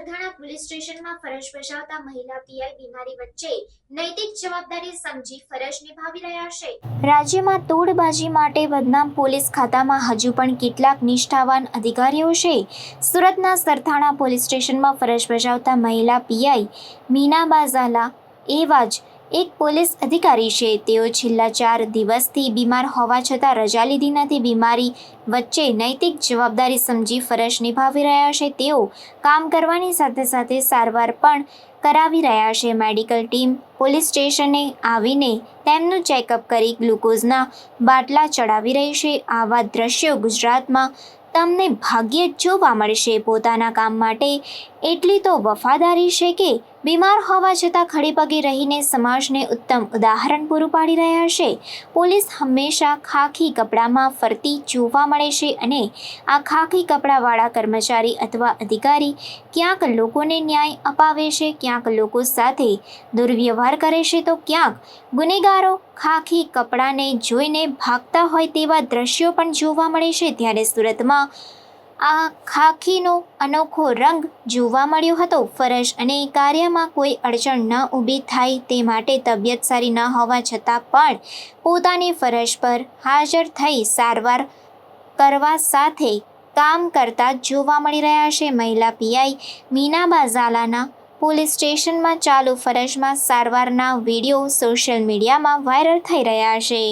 Sarthana police સ્ટેશનમાં ફરજ બજાવતા મહિલા પીઆઈ બીમારી વચ્ચે નૈતિક જવાબદારી સમજી ફરજ નિભાવી રહ્યા છે. રાજ્યમાં તોડબાજી માટે બદનામ પોલીસ ખાતામાં હજુ પણ કેટલાક નિષ્ઠાવાન અધિકારીઓ છે. સુરતના સરથાણા પોલીસ સ્ટેશનમાં ફરજ બજાવતા મહિલા પીઆઈ મીનાબા ઝાલા, એવા જ એક પોલીસ અધિકારી છે. તેઓ છેલ્લા ચાર દિવસથી બીમાર હોવા છતાં રજા લીધી નથી. બીમારી વચ્ચે નૈતિક જવાબદારી સમજી ફરજ નિભાવી રહ્યા છે. તેઓ કામ કરવાની સાથે સાથે સારવાર પણ કરાવી રહ્યા છે. મેડિકલ ટીમ પોલીસ સ્ટેશને આવીને તેમનું ચેકઅપ કરી ગ્લુકોઝના બાટલા ચડાવી રહી છે. આવા દ્રશ્યો ગુજરાતમાં તમને ભાગ્યે જ જોવા મળશે. પોતાના કામ માટે એટલી તો વફાદારી છે કે બીમાર હોવા છતાં ખડે પગે રહીને સમાજને ઉત્તમ ઉદાહરણ પૂરું પાડી રહ્યા છે. પોલીસ હંમેશા ખાખી કપડામાં ફરતી જોવા મળે છે અને આ ખાખી કપડાવાળા કર્મચારી અથવા અધિકારી ક્યાંક લોકોને ન્યાય અપાવે છે, ક્યાંક લોકો સાથે દુર્વ્યવહાર કરે છે તો ક્યાંક ગુનેગારો ખાખી કપડાને જોઈને ભાગતા હોય તેવા દ્રશ્યો પણ જોવા મળે છે. ત્યારે સુરતમાં આ ખાખીનો અનોખો રંગ જોવા મળ્યો હતો. ફરજ અને કાર્યમાં કોઈ અડચણ ન ઊભી થાય તે માટે તબિયત સારી ન હોવા છતાં પણ પોતાની ફરજ પર હાજર થઈ સારવાર કરવા સાથે કામ કરતા જોવા મળી રહ્યા છે. મહિલા પીઆઈ મીનાબા ઝાલાના પોલીસ સ્ટેશનમાં ચાલુ ફરજમાં સારવારના વીડિયો સોશિયલ મીડિયામાં વાયરલ થઈ રહ્યા છે.